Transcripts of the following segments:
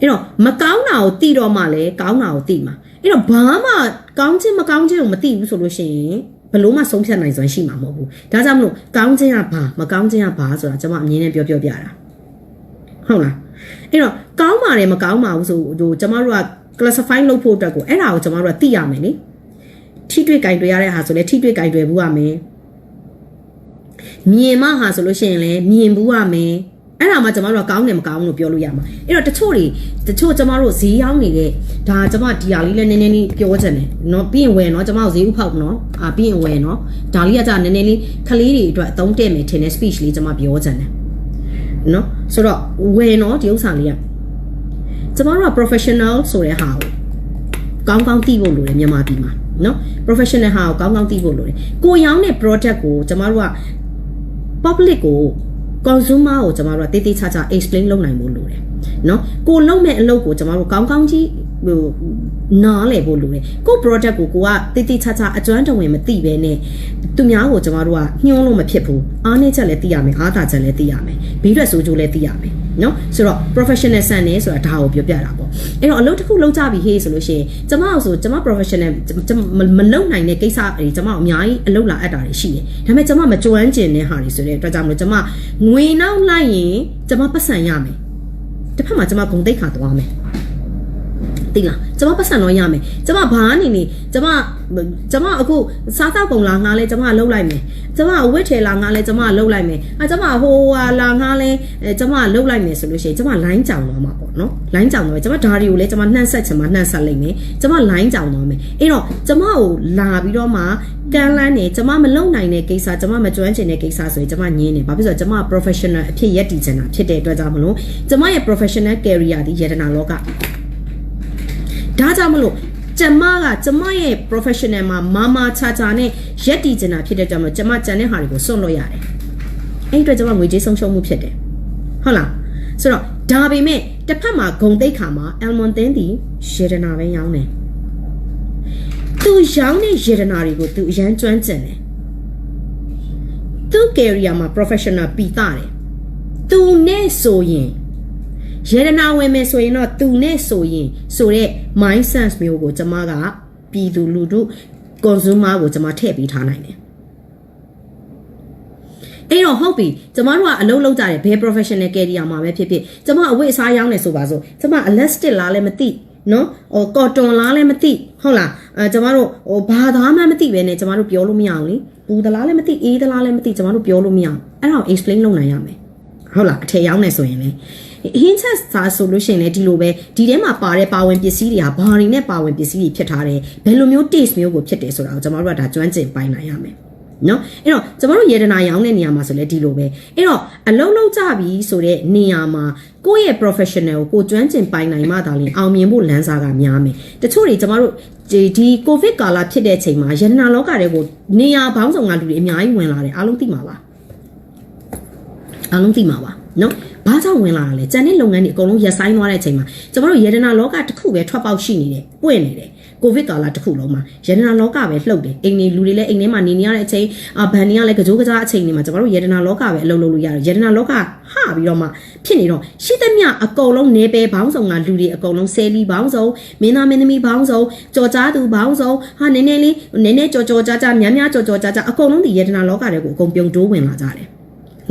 အဲ့တော့မကောင်းတာကိုသိတော့မှလည်းကောင်းတာကိုသိမှာအဲ့တော့ဘာမှကောင်းခြင်းမကောင်းခြင်းကိုမသိဘူးဆိုလို့ရှိရင်ဘလို့မှဆုံးဖြတ်နိုင်စွမ်းရှိမှာမဟုတ်ဘူးဒါကြောင့်မလို့ကောင်းခြင်းကဘာမကောင်းခြင်းကဘာဆိုတာကျွန်မအမြင်နဲ့ပြောပြောပြတာဟုတ်လားအဲ့တော့ကောင်းပါတယ်မကောင်းပါဘူးဆိုဟိုကျွန်မတို့က classify လုပ်ဖို့အတွက်ကိုအဲ့ဒါကိုကျွန်မတို့ကသိရမယ်လေထိတွေ့ကင်တွေ့ရတဲ့ဟာဆိုလဲထိတွေ့ကင်တွေ့ဘူးရမယ်မြင်မှဟာဆိုလို့ရှိရင်လည်းမြင်ဘူးရမယ် အဲ့ဒါမှကျမတို့ကကောင်းတယ်မကောင်းလို့ပြောလို့ရမှာအဲ့တော့တချို့တွေတချို့ကျမတို့ဈေးရောက်နေတဲ့ဒါကျမဒီဟာလေးလည်းနည်းနည်းလေးပြောချင်တယ်နော်ပြီးရင်ဝယ်နော်ကျမတို့ဈေးဥဖောက်နော်အာပြီးရင်ဝယ်နော်ဒါလေးကကျနည်းနည်းလေးကလေးတွေအတွက်အသုံးတည့်မယ်ထင်တဲ့ speech လေးကျမပြောချင်တယ်နော်ဆိုတော့ဝယ်နော်ဒီဥစ္စာလေးကကျမတို့က professional ဆိုတဲ့ဟာကိုကောင်းကောင်းသိဖို့လိုတယ်မြန်မာပြည်မှာနော် professional ဟာကိုကောင်းကောင်းသိဖို့လိုတယ်ကိုရောင်းတဲ့ product ကိုကျမတို့က public ကို consumer ကိုကျွန်တော်တို့ကတိတိကျကျ explain လုပ်နိုင်ဖို့လိုတယ်နော်ကိုလုံးမဲ့အလုပ်ကိုကျွန်တော်တို့ကောင်းကောင်းကြီးဟိုနားလည်ဖို့လိုတယ်ကို product ကိုကိုကတိတိကျကျအကျွမ်းတဝင်မသိဘဲနဲ့သူများကိုကျွန်တော်တို့ကညှိုးလို့မဖြစ်ဘူးအားနည်းချက်လည်းသိရမယ်အားသာချက်လည်းသိရမယ်ဘေးရွက်ဆိုးကျိုးလည်းသိရမယ် နော်ဆိုတော့ professional ဆန်နေဆိုတာဒါကိုပြောပြတာပေါ့အဲ့တော့အလုပ်တစ်ခုလုပ်ကြပြီဟေးဆိုလို့ရှိရင်ကျမအောင်ဆိုကျမ professional မလုပ်နိုင်တဲ့ကိစ္စတွေကျမအများကြီးအလုပ်လာအပ်တာတွေရှိတယ်ဒါပေမဲ့ကျမမကြွမ်းကျင်တဲ့ဟာတွေဆိုတဲ့အတွက်ကြောင့်မလို့ကျမငွေနောက်လိုက်ရင်ကျမပတ်စံရမယ်တစ်ဖက်မှာကျမဂုံတိတ်ခါသွားမယ် သိလားကျမပတ်စံတော့ရမယ်ကျမဘာအနေနေကျမကျမအခုစားသောက်ကုန်လာငါလဲကျမလှုပ်လိုက်မယ်ကျမအဝတ်ထည်လာငါလဲကျမလှုပ်လိုက်မယ်အဲကျမဟိုဟာလာငါလဲကျမလှုပ်လိုက်မယ်ဆိုလို့ရှိရင်ကျမလိုင်းကြောင်သွားမှာပေါ့နော်လိုင်းကြောင်သွားမယ်ကျမဓာရီကိုလဲကျမနှန့်ဆက်ချင်မှနှန့်ဆက်လိုက်မယ်ကျမလိုင်းကြောင်သွားမယ်အဲ့တော့ကျမကိုလာပြီးတော့မှကန်းလန်းနေကျမမလုံနိုင်တဲ့ကိစ္စကျမမကျွမ်းကျင်တဲ့ကိစ္စဆိုရင်ကျမညင်းနေဘာဖြစ်လို့ကျမ professional အဖြစ်ရည်တည်ချင်တာဖြစ်တဲ့အတွက်ကြောင့်မလို့ကျမရဲ့ professional career ဒီယတနာလောက ဒါကြောင့်မလို့ကျမကကျမရဲ့ professional မှာမာမာချာချာနဲ့ရက်တည်ကျင်တာဖြစ်တဲ့ကြောင့်မလို့ကျမကြံတဲ့ဟာတွေကိုစွန့်လို့ရတယ်အဲ့အတွက်ကျမငွေကြေးဆုံးရှုံးမှုဖြစ်တယ်ဟုတ်လားဆိုတော့ဒါပေမဲ့တစ်ဖက်မှာဂုံတိတ်ခါမှာ Almond သင်းတီရေဒနာပဲရောင်းတယ်သူရောင်းတဲ့ရေဒနာတွေကိုသူအရန်ကျွမ်းကျင်တယ်သူ career မှာ professional ပီတာတယ်သူနဲ့ဆိုရင် ရေဒနာဝင်မယ်ဆိုရင်တော့သူနဲ့ဆိုရင်ဆိုတဲ့ mind sense မျိုးကိုကျွန်မကပြည်သူလူထု consumer ကိုကျွန်မထည့်ပေးထားနိုင်တယ်အဲ့တော့ဟုတ်ပြီကျမတို့ကအလုပ်လုပ်ကြတယ်ဘယ် professional career မှာပဲဖြစ်ဖြစ်ကျမအဝတ်အစားရောင်းနေဆိုပါစို့ကျမ elastic လားလည်းမသိနော်ဟို cotton လားလည်းမသိဟုတ်လားအဲကျမတို့ဟိုဘာသာမှမသိပဲနဲ့ကျမတို့ပြောလို့မရအောင်လေပူသလားလည်းမသိအေးသလားလည်းမသိကျမတို့ပြောလို့မရအောင်အဲ့ဒါကို explain လုပ်နိုင်ရမယ်ဟုတ်လားအထည်ရောင်းနေဆိုရင်လေ ဟင်းချက်စားဆိုလို့ရှိရင်လည်းဒီလိုပဲဒီထဲမှာပါတဲ့ပါဝင်ပစ္စည်းတွေကဘာတွေနဲ့ပါဝင်ပစ္စည်းတွေဖြစ်ထားတယ်ဘယ်လိုမျိုး taste မျိုးကိုဖြစ်တယ်ဆိုတာကိုကျွန်တော်တို့ကဒါကျွမ်းကျင်ပိုင်းနိုင်ရမယ်နော်အဲ့တော့ကျမတို့ယေဒနာရောင်းတဲ့နေရာမှာဆိုလဲဒီလိုပဲအဲ့တော့အလုံးလုံးကြပြီဆိုတဲ့နေရာမှာကိုယ့်ရဲ့ professional ကိုကိုကျွမ်းကျင်ပိုင်နိုင်မှသာလျှင်အောင်မြင်ဖို့လမ်းစာကများမယ်တချို့တွေကျမတို့ဒီဒီ covid ကာလဖြစ်တဲ့အချိန်မှာယေဒနာလောကတွေကိုနေရာဘောင်းဆောင်ကလူတွေအများကြီးဝင်လာတယ်အားလုံးသိမှာပါအားလုံးသိမှာပါ နော်ဘာကြောင့်ဝင်လာတာလဲကြံတဲ့လုပ်ငန်းတွေအကုန်လုံးရပ်ဆိုင်းသွားတဲ့အချိန်မှာကျမတို့ယေဒနာလောကတစ်ခုပဲထွက်ပေါက်ရှိနေတယ်ပွင့်နေတယ်ကိုဗစ်ကာလတစ်ခုလုံးမှာရတနာလောကပဲလှုပ်တယ်အိမ်နေလူတွေလည်းအိမ်ထဲမှာနေနေရတဲ့အချိန်အာဘန်တွေကလည်းကြောကကြားအချိန်တွေမှာကျမတို့ရတနာလောကပဲအလုပ်လုပ်လို့ရတယ်ရတနာလောကဟပြီးတော့မှဖြစ်နေတော့ရှိသမျှအကုန်လုံးနေပယ်ဘောင်းဆောင်ကလူတွေအကုန်လုံးဆယ်လီဘောင်းဆောင်မင်းသားမင်းသမီးဘောင်းဆောင်ကြော်ကြားသူဘောင်းဆောင်ဟာနည်းနည်းလေးနည်းနည်းကြော်ကြော်ကြားကြားများများကြော်ကြော်ကြားကြားအကုန်လုံးဒီရတနာလောကတွေကိုအကုန်ပြုံတိုးဝင်လာကြတယ်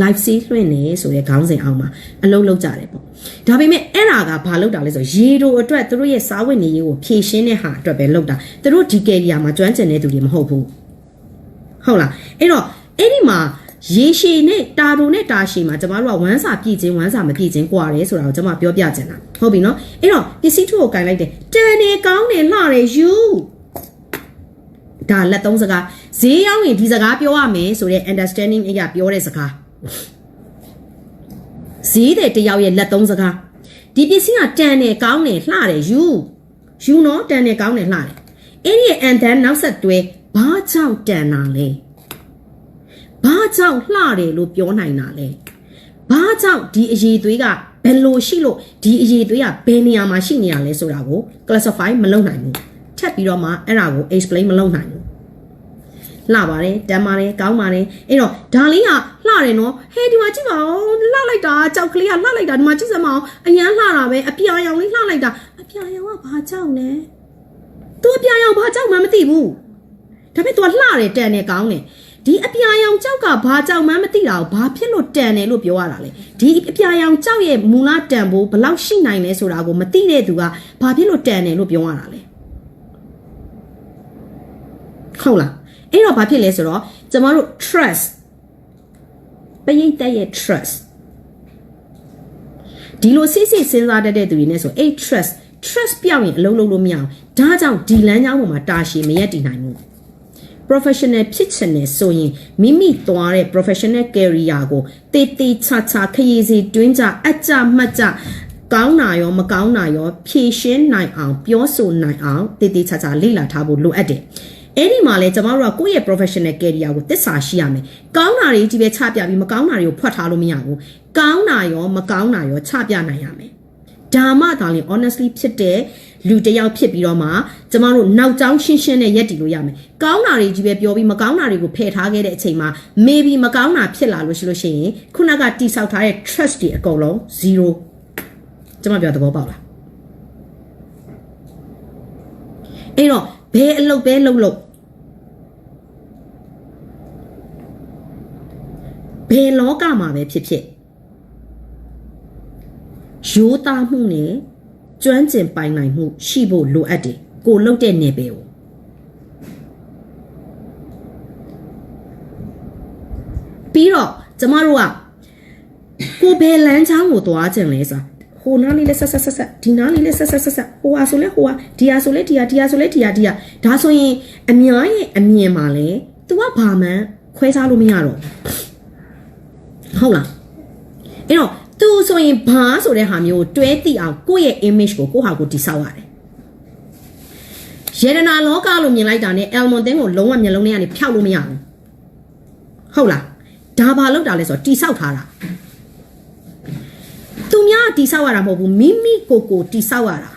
live see လွှင့်နေဆိုရဲခေါင်းစဉ်အောင်မှာအလုံးလုံးကြတယ်ပေါ့ဒါပေမဲ့အဲ့ဒါကဘာလုပ်တာလဲဆိုရေတို့အတွက်သူတို့ရဲ့စားဝတ်နေရေးကိုဖြည့်ရှင်းတဲ့ဟာအတွက်ပဲလုပ်တာသူတို့ဒီကယ်ရီယာမှာကျွမ်းကျင်တဲ့သူတွေမဟုတ်ဘူးဟုတ်လားအဲ့တော့အဲ့ဒီမှာရေရှည်နဲ့တာတိုနဲ့တာရှည်မှာကျမတို့ကဝမ်းစာပြည့်ခြင်းဝမ်းစာမပြည့်ခြင်းကြွားတယ်ဆိုတာကိုကျမပြောပြချင်တာဟုတ်ပြီနော်အဲ့တော့ပစ္စည်းထုကိုကင်လိုက်တယ်တန်နေကောင်းနေလှတယ်ယူဒါလက်သုံးစကားဈေးရောက်ရင်ဒီစကားပြောရမယ်ဆိုတဲ့ understanding အရာပြောတဲ့စကား ဈေးတဲ့တယောက်ရဲ့လက်သုံးစကားဒီပစ္စည်းကတန်တယ်ကောင်းတယ်လှတယ်ယူယူနော်တန်တယ်ကောင်းတယ်လှတယ်အဲ့ဒီအန်တန်နောက်ဆက်တွဲဘာကြောင့်တန်တာလဲဘာကြောင့်လှတယ်လို့ပြောနိုင်တာလဲဘာကြောင့်ဒီအရေးသွေးကဘယ်လိုရှိလို့ဒီအရေးသွေးကဘယ်နေရာမှာရှိနေတာလဲဆိုတာကို classify မလုပ်နိုင်ဘူးထပ်ပြီးတော့မှအဲ့ဒါကို explain မလုပ်နိုင်ဘူး လှပါတယ်တမ်းပါတယ်ကောင်းပါတယ်အဲ့တော့ဒါလေးကလှတယ်နော်ဟဲဒီမှာကြည့်ပါဦးလှလိုက်တာကြောက်ကလေးကလှလိုက်တာဒီမှာကြည့်စမ်းမအောင်အရန်လှတာပဲအပြာရောင်လေးလှလိုက်တာအပြာရောင်ကဘာကြောက်လဲသူအပြာရောင်ဘာကြောက်မှမသိဘူးဒါပေမဲ့ तू လှတယ်တန်တယ်ကောင်းတယ်ဒီအပြာရောင်ကြောက်ကဘာကြောက်မှမသိတာကိုဘာဖြစ်လို့တန်တယ်လို့ပြောရတာလဲဒီအပြာရောင်ကြောက်ရဲ့မူလတန်ဖို့ဘယ်လောက်ရှိနိုင်လဲဆိုတာကိုမသိတဲ့သူကဘာဖြစ်လို့တန်တယ်လို့ပြောရတာလဲ ဟုတ်လားအဲ့တော့ဘာဖြစ်လဲဆိုတော့ကျမတို့ trust ပရိသတ်ရဲ့ trust ဒီလိုစိတ်စိတ်စဉ်းစားတတ်တဲ့သူတွေနဲ့ဆိုအဲ့ trust trust ပြောင်းရင်အလုံးလုံးလို့မရအောင်ဒါကြောင့်ဒီလမ်းကြောင်းပေါ်မှာတာရှည်မရက်တည်နိုင်ဘူး professional ဖြစ်ချင်တယ်ဆိုရင်မိမိသွားတဲ့ professional career ကိုတေးသေးချာချာခရီးစီတွင်းကြအကြမှတ်ကြကောင်းတာရောမကောင်းတာရောဖြည့်ရှင်းနိုင်အောင် ပြောဆိုနိုင်အောင်တေးသေးချာချာလေ့လာထားဖို့လိုအပ်တယ် အဲ့ဒီမှာလဲကျမတို့ကကိုယ့်ရဲ့ professional career ကိုသစ္စာရှိရမယ်။ကောင်းတာတွေကြီးပဲချပြပြီးမကောင်းတာတွေကိုဖွက်ထားလို့မရဘူး။ကောင်းတာရောမကောင်းတာရောချပြနိုင်ရမယ်။ဒါမှသာလျှင် honestly ဖြစ်တဲ့လူတစ်ယောက်ဖြစ်ပြီးတော့မှကျမတို့နောက်ကျောင်းရှင်းရှင်းနဲ့ရက်တည်လို့ရမယ်။ကောင်းတာတွေကြီးပဲပြောပြီးမကောင်းတာတွေကိုဖယ်ထားခဲ့တဲ့အချိန်မှာ maybe မကောင်းတာဖြစ်လာလို့ရှိလို့ရှိရင်ခုနကတိဆောက်ထားတဲ့ trust တွေအကုန်လုံး0ကျမပြောသဘောပေါက်လား။အဲ့တော့ဘယ်အလုပ်ပဲလုပ်လို့ ဘယ်လောကမှာပဲဖြစ်ဖြစ်ရိုးသားမှုနဲ့ကျွမ်းကျင်ပိုင်နိုင်မှုရှိဖို့လိုအပ်တယ်ကိုလုတ်တဲ့နယ်ပယ်ကိုပြီးတော့ကျမတို့ကကိုဘယ်လမ်းချောင်းကိုသွားကြင်လဲဆိုတာဟိုနားလေးလဲဆက်ဆက်ဆက်ဆက်ဒီနားလေးလဲဆက်ဆက်ဆက်ဆက်ဟိုဟာဆိုလဲဟိုဟာဒီဟာဆိုလဲဒီဟာဒီဟာဆိုလဲဒီဟာဒီဟာဒါဆိုရင်အများရဲ့အမြင်မှာလဲ तू ကဘာမှန်းခွဲခြားလို့မရတော့ဘူး ဟုတ်လားအဲ့တော့သူဆိုရင်ဘာဆိုတဲ့ဟာမျိုးတွဲသိအောင်ကိုယ့်ရဲ့ image ကိုကိုယ့်ဟာကိုတိဆောက်ရတယ်ယေရနာလောကလို့မြင်လိုက်တာနဲ့ Elmon တင်းကိုလုံးဝမျက်လုံးထဲကနေဖျောက်လို့မရဘူးဟုတ်လားဒါဘာလောက်တာလဲဆိုတော့တိဆောက်ထားတာသူများတိဆောက်ရတာမဟုတ်ဘူးမိမိကိုယ်ကိုတိဆောက်ရတာ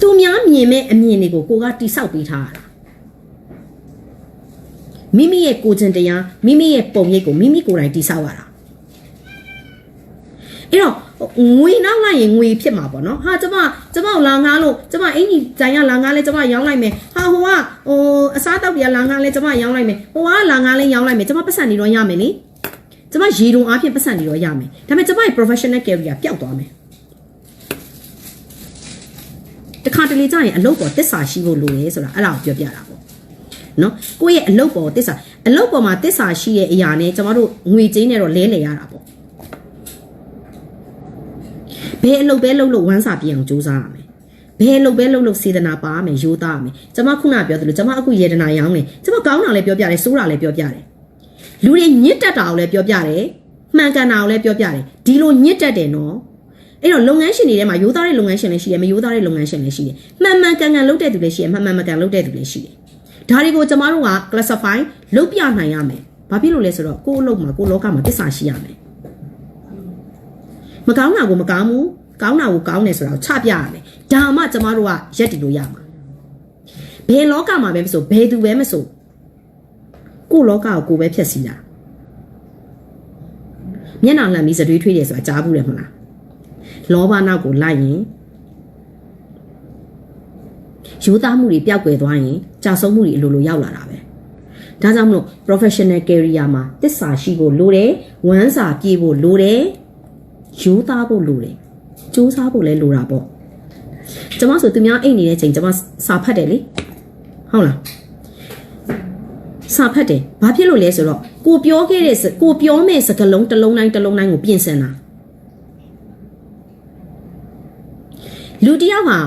သူများမြင်မဲ့အမြင်တွေကိုကိုကတိဆောက်ပေးထားရတာ မိမိရဲ့ကိုယ်ကျင်တရားမိမိရဲ့ပုံရိပ်ကိုမိမိကိုယ်တိုင်တိဆောက်ရတာအဲ့တော့ငွေနောက်လိုက်ရင်ငွေဖြစ်မှာပေါ့နော်ဟာကျမကျမကိုလာငားလို့ကျမအင်ကြီးဂျိုင်ကလာငားလဲကျမရောင်းလိုက်မယ်ဟာဟိုကဟိုအစားတောက်တွေကလာငားလဲကျမရောင်းလိုက်မယ်ဟိုကလာငားလဲရောင်းလိုက်မယ်ကျမပတ်စံနေတော့ရမယ်လေကျမရေတုံအားဖြင့်ပတ်စံနေတော့ရမယ်ဒါပေမဲ့ကျမရဲ့ professional career ပျောက်သွားမယ်တခါတလေကြာရင်အလုပ်ပေါ်တစ္ဆာရှိဖို့လိုရဲဆိုတာအဲ့ဒါကိုပြောပြတာပေါ့ နော်ကိုယ့်ရဲ့အလုပ်ပေါ်တစ္ဆာအလုပ်ပေါ်မှာတစ္ဆာရှိတဲ့အရာနဲ့ကျမတို့ငွေကြေးနဲ့တော့လဲလှယ်ရတာပေါ့ဘယ်အလုပ်ပဲလုပ်လို့ဝမ်းစာပြအောင်စူးစမ်းရမယ်ဘယ်အလုပ်ပဲလုပ်လို့စေတနာပါရမယ်ရိုးသားရမယ်ကျမခုနပြောသလိုကျမအခုယေဒနာရောင်းတယ်ကျမကောင်းတာလည်းပြောပြတယ်ဆိုးတာလည်းပြောပြတယ်လူတွေညစ်တက်တာကိုလည်းပြောပြတယ်မှန်ကန်တာကိုလည်းပြောပြတယ်ဒီလိုညစ်တက်တယ်နော်အဲ့တော့လုပ်ငန်းရှင်တွေထဲမှာရိုးသားတဲ့လုပ်ငန်းရှင်လည်းရှိတယ်မရိုးသားတဲ့လုပ်ငန်းရှင်လည်းရှိတယ်မှန်မှန်ကန်ကန်လုပ်တဲ့သူလည်းရှိတယ်မှန်မှန်မကန်လုပ်တဲ့သူလည်းရှိတယ် ဒါတွေကိုကျမတို့က classify လုပ်ပြနိုင်ရမယ်ဘာဖြစ်လို့လဲဆိုတော့ကိုယ့်အလုပ်မှာကိုယ့်လောကမှာတစ္ဆာရှိရမယ်မကောင်းတာကိုမကောင်းဘူးကောင်းတာကိုကောင်းတယ်ဆိုတာကိုချပြရမယ်ဒါမှကျမတို့ကရက်တည်လို့ရမှာဘယ်လောကမှာပဲမဆိုဘယ်သူပဲမဆိုကိုယ့်လောကကိုကိုယ်ပဲဖြတ်စီတာမျက်နှာလှမ်းပြီးစတွေးထွေးတယ်ဆိုတာကြားဘူးတယ်မဟုတ်လားလောဘနောက်ကိုလိုက်ရင် ယူသားမှုတွေပျောက်ကွယ်သွားရင်ကြာဆုံးမှုတွေအလိုလိုရောက်လာတာပဲဒါကြောင့်မလို့ professional career မှာတစ္ဆာရှိဖို့လိုတယ်ဝမ်းစာပြေဖို့လိုတယ်ယူသားဖို့လိုတယ်စူးစမ်းဖို့လည်းလိုတာပေါ့ကျမဆိုသူများအိတ်နေတဲ့ချိန်ကျမစာဖတ်တယ်လေဟုတ်လားစာဖတ်တယ်ဘာဖြစ်လို့လဲဆိုတော့ကိုပြောခဲ့တဲ့ကိုပြောမဲ့စကားလုံးတစ်လုံးတိုင်းတစ်လုံးတိုင်းကိုပြင်ဆင်တာလူတယောက်ဟာ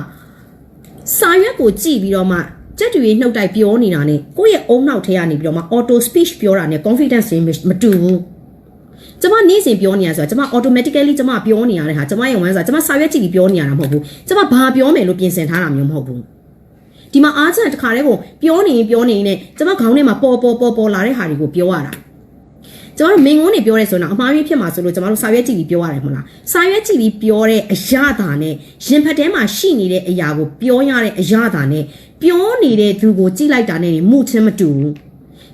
စာရွက်ကိုကြည့်ပြီးတော့မှကြက်တူရေးနှုတ်တိုက်ပြောနေတာ ਨੇ ကိုယ့်ရဲ့အုံနောက်ထဲကနေပြီးတော့မှ auto speech ပြောတာ ਨੇ confidence မတူဘူးကျမနေ့စဉ်ပြောနေရဆိုတာကျမ automatically ကျမပြောနေရတဲ့ဟာကျမရဲ့ဝမ်းစာကျမစာရွက်ကြည့်ပြီးပြောနေရတာမဟုတ်ဘူးကျမဘာပြောမယ်လို့ပြင်ဆင်ထားတာမျိုးမဟုတ်ဘူးဒီမှာအားချက်တစ်ခါတည်းကိုပြောနေရင်ပြောနေရင်ကျမခေါင်းထဲမှာပေါ်ပေါ်ပေါ်ပေါ်လာတဲ့ဟာတွေကိုပြောရတာ ကျမတို့မင်ငုံးနေပြောရဲဆိုတော့အမှားရင်းဖြစ်မှာဆိုလို့ကျမတို့စာရွက်ကြည့်ပြီးပြောရတယ်မဟုတ်လားစာရွက်ကြည့်ပြီးပြောတဲ့အရာသာနဲ့ရင်ဖတ်ထဲမှာရှိနေတဲ့အရာကိုပြောရတဲ့အရာသာနဲ့ပြောနေတဲ့သူကိုကြိလိုက်တာနဲ့မှုချင်းမတူဘူး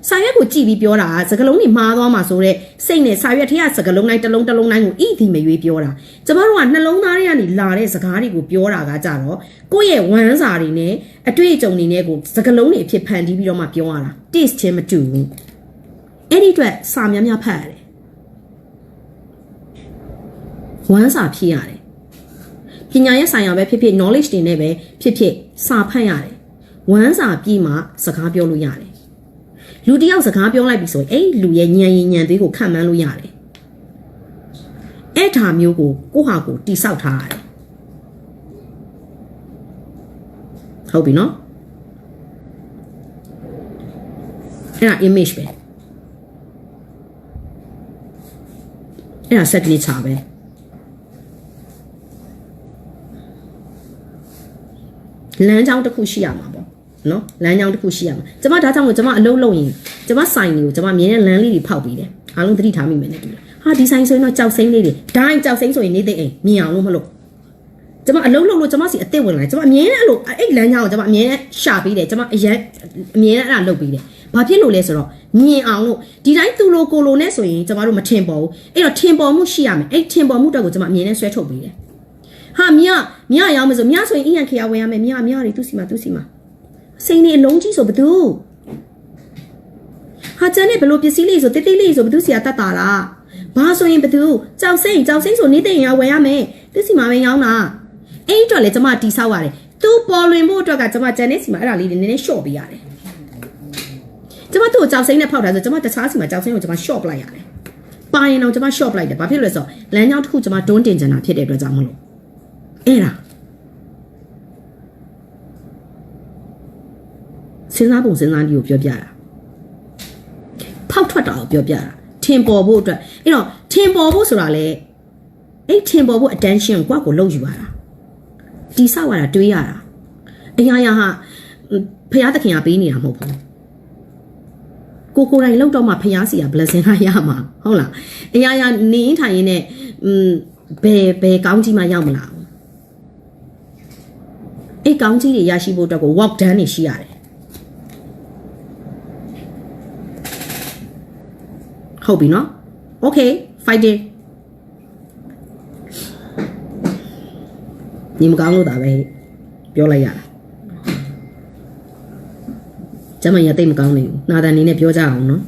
စာရွက်ကိုကြည့်ပြီးပြောတာကစကလုံးတွေမှားသွားမှာဆိုတော့စိတ်နဲ့စာရွက်ထဲကစကလုံးတိုင်းတစ်လုံးတစ်လုံးတိုင်းကိုဣဒီမရွေးပြောတာကျမတို့ကနှလုံးသားထဲကနေလာတဲ့စကားတွေကိုပြောတာကကြတော့ကိုယ့်ရဲ့ဝမ်းစာတွေနဲ့အတွေ့အကြုံတွေနဲ့ကိုစကလုံးတွေအဖြစ်ဖန်တီးပြီးတော့မှပြောရတာ taste ချင်းမတူဘူး အဲ့ဒီအတွက်စာများများဖတ်ရတယ်ဝမ်းစာဖြစ်ရတယ်ပညာရဲ့ဆိုင်ရာပဲဖြစ်ဖြစ် knowledge တွေနဲ့ပဲဖြစ်ဖြစ်စာဖတ်ရတယ်ဝမ်းစာပြီးမှစကားပြောလို့ရတယ်လူတစ်ယောက်စကားပြောလိုက်ပြီဆိုရင်အဲ့လူရဲ့ညံရင်ညံသေးကိုခံမှန်းလို့ရတယ်အဲ့ဒါမျိုးကိုကိုယ့်ဟာကိုယ်တိဆောက်ထားရတယ်ဟုတ်ပြီနော်အဲ့ဒါ image ပဲ အဲ့ဒါ signature ပဲလမ်းကြောင်းတစ်ခုရှိရမှာပေါ့နော်လမ်းကြောင်းတစ်ခုရှိရမှာကျမဒါကြောင့်မို့ကျမအလုပ်လုပ်ရင်ကျမဆိုင်တွေကိုကျမမြင်တဲ့လမ်းလေးတွေဖောက်ပြီးတယ်အားလုံးသတိထားမိမယ်နဲ့တူတယ်ဟာဒီဆိုင်ဆိုရင်တော့ကြောက်စိမ့်လေးတွေဒိုင်းကြောက်စိမ့်ဆိုရင်နေတဲ့အိမ်မြင်အောင်လို့မလို့ကျမအလုပ်လုပ်လို့ကျမစီအစ်စ်ဝင်လာတယ်ကျမအမြင်နဲ့အဲ့လိုအဲ့လမ်းကြောင်းကိုကျမအမြင်နဲ့ရှာပေးတယ်ကျမအရင်အမြင်နဲ့အဲ့ဒါလုပ်ပေးတယ် ဘာဖြစ်လို့လဲဆိုတော့မြင်အောင်လို့ဒီတိုင်းသူလိုကိုလိုနဲ့ဆိုရင်ကျမတို့မထင်ပေါ်ဘူးအဲ့တော့ထင်ပေါ်မှုရှိရမယ်အဲ့ထင်ပေါ်မှုတက်ကိုကျမအမြင်နဲ့ဆွဲထုတ်ပေးတယ်ဟာမြမြရောင်းမဆိုမြဆိုရင်အရင်ခေရဝင်ရမယ်မြမြတွေသူစီမှာသူစီမှာစိန်နေအလုံးကြီးဆိုဘသူဟာကျန်တဲ့ဘလို့ပစ္စည်းလေးဆိုတိတ်တိတ်လေးဆိုဘသူစီကတတ်တာလားဘာဆိုရင်ဘသူကြောက်စိမ့်ကြောက်စိမ့်ဆိုနေတဲ့ရင်ရဝယ်ရမယ်သူစီမှာပဲရောင်းတာအဲ့အတွက်လေကျမတီဆောက်ရတယ်သူပေါ်လွင်ဖို့အတွက်ကကျမကျန်တဲ့စီမှာအဲ့ဒါလေးတွေနည်းနည်းရှော့ပေးရတယ် ကျမသူ့ကိုကြောက်စိမ့်နဲ့ဖောက်တာဆိုကျမတခြားစီမှာကြောက်စိမ့်ကိုကျမရှော့ပလိုက်ရတယ်ပါရင်တော့ကျမရှော့ပလိုက်တယ်ဘာဖြစ်လို့လဲဆိုတော့လမ်းကြောင်းတစ်ခုကျမတွန်းတင်ချင်တာဖြစ်တဲ့အတွက်ကြောင့်မလို့အဲ့ဒါစဉ်းစားပုံစဉ်းစားနည်းကိုပြောပြတာဖောက်ထွက်တာကိုပြောပြတာထင်ပေါ်ဖို့အတွက်အဲ့တော့ထင်ပေါ်ဖို့ဆိုတာလေအဲ့ထင်ပေါ်ဖို့ attention ကိုကိုလောက်ယူရတာတီဆောက်ရတာတွေးရတာအရာရာဟာဖရာသခင်ကပေးနေတာမဟုတ်ဘူး ကိုကိုယ်တိုင်လောက်တော့မှဖျားစီက blessing ကရမှာဟုတ်လားအရာရာနေရင်ထိုင်ရင်နဲ့อืมဘယ်ဘယ်ကောင်းကြီးမှရောက်မလာဘူးအဲ့ကောင်းကြီးတွေရရှိဖို့အတွက်ကို walk down နေရှိရတယ်ဟုတ်ပြီနော် okay fighting ညီမကောင်းလို့ဒါပဲပြောလိုက်ရတာ ကျမရတိတ်မကောင်းနေဘူးနာတန်နေနဲ့ပြောကြအောင်နော်